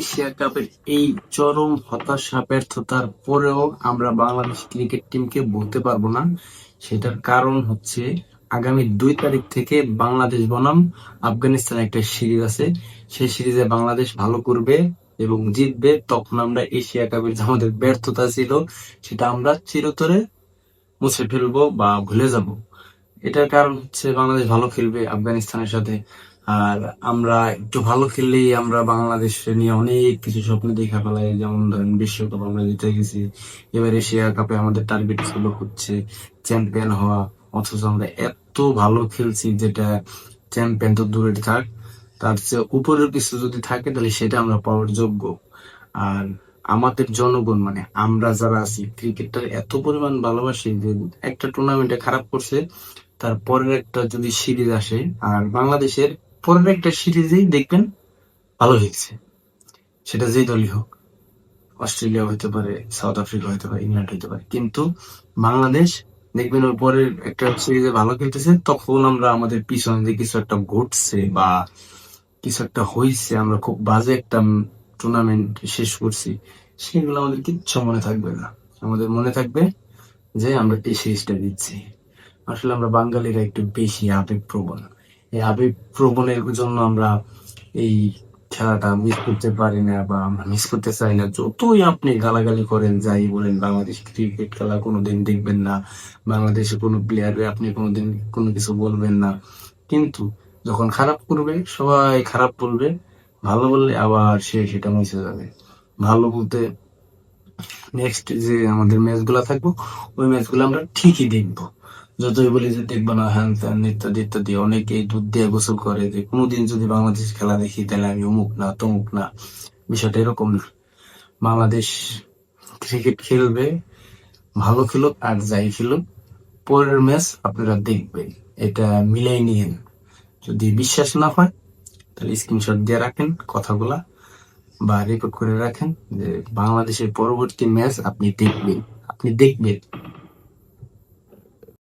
Asia কাপের এই চরম হতাশা, ব্যর্থতার পরেও আমরা বাংলাদেশ ক্রিকেট টিমকে বলতে পারব না। সেটার কারণ হচ্ছে আগামী দুই তারিখ থেকে বাংলাদেশ বনাম, আফগানিস্তান একটা সিরিজ আছে। সেই সিরিজে বাংলাদেশ ভালো করবে এবং জিতবে। তখন আমরা এশিয়া কাপের যে আমাদের ব্যর্থতা ছিল, সেটা আমরা চিরতরে মুছে ফেলব বা ভুলে যাব। এটার কারণ হচ্ছে বাংলাদেশ ভালো খেলবে আফগানিস্তানের সাথে। আর আমরা একটু ভালো খেললেই আমরা বাংলাদেশ নিয়ে অনেক কিছু স্বপ্ন দেখা ফেলাই যেমন ধরেন বিশ্বকাপ আমরা জিতে গেছি। এবার এশিয়া কাপে আমাদের টার্গেট ছিল হচ্ছে চ্যাম্পিয়ন হওয়া। অথচ আমরা এত ভালো খেলছি যেটা চ্যাম্পিয়ন তো দূরে থাক। তার চেয়ে উপরের কিছু যদি থাকে তাহলে সেটা আমরা পাওয়ার যোগ্য। আর আমাদের জনগণ মানে আমরা যারা আছি, ক্রিকেটটার এত পরিমাণ ভালোবাসি যে একটা টুর্নামেন্টে খারাপ করছে তার পরের একটা যদি সিরিজ আসে, আর বাংলাদেশের পরের একটা সিরিজেই দেখবেন ভালো হয়েছে। সেটা যেই দলই হোক, অস্ট্রেলিয়া হইতে পারে, সাউথ আফ্রিকা হতে পারে, ইংল্যান্ড হতে পারে, কিন্তু বাংলাদেশ দেখবেন ওই পরের একটা সিরিজে ভালো খেলতেছে, তখন আমরা আমাদের পিছনে যে কিছু একটা ঘটছে বা কিছু একটা হয়েছে আমরা খুব বাজে একটা টুর্নামেন্ট শেষ করছি, সেগুলো আমাদের কিচ্ছু মনে থাকবে না। আমাদের মনে থাকবে যে আমরা এই সিরিজটা দিচ্ছি আসলে আমরা বাঙালিরা একটু বেশি আবেগপ্রবণ। এই আবেগপ্রবণের জন্য আমরা এই খেলাটা মিস করতে পারি না বা আমরা মিস করতে চাই না। যতই আপনি গালাগালি করেন, যাই বলেন, বাংলাদেশ ক্রিকেট খেলা কোনোদিন দেখবেন না। বাংলাদেশে কোনো প্লেয়ারে আপনি কোনোদিন কোনো কিছু বলবেন না। কিন্তু যখন খারাপ করবে, সবাই খারাপ বলবে। ভালো বললে আবার সে সেটা মুছে যাবে। ভালো বলতে নেক্সট যে আমাদের ম্যাচগুলো থাকব, ওই ম্যাচগুলো আমরা ঠিকই দেখব। যতই বলি যে দেখব না, হ্যান ত্যান, ইত্যাদি ইত্যাদি অনেকে দুধ দিয়ে গোসল করে যে কোনোদিন যদি বাংলাদেশ খেলা দেখি, তাহলে আমি অমুক না, তমুক না। বিষয়টা এরকম না। বাংলাদেশ ক্রিকেট খেলবে, ভালো খেলুক আর যাই খেলুক, পরের ম্যাচ আপনারা দেখবেন। এটা মিলাই নিয়েন। যদি বিশ্বাস না হয়, তাহলে স্ক্রিনশট দিয়ে রাখেন, কথাগুলা বা রেকর্ড করে রাখেন যে বাংলাদেশের পরবর্তী ম্যাচ আপনি দেখবেন। আপনি দেখবেন।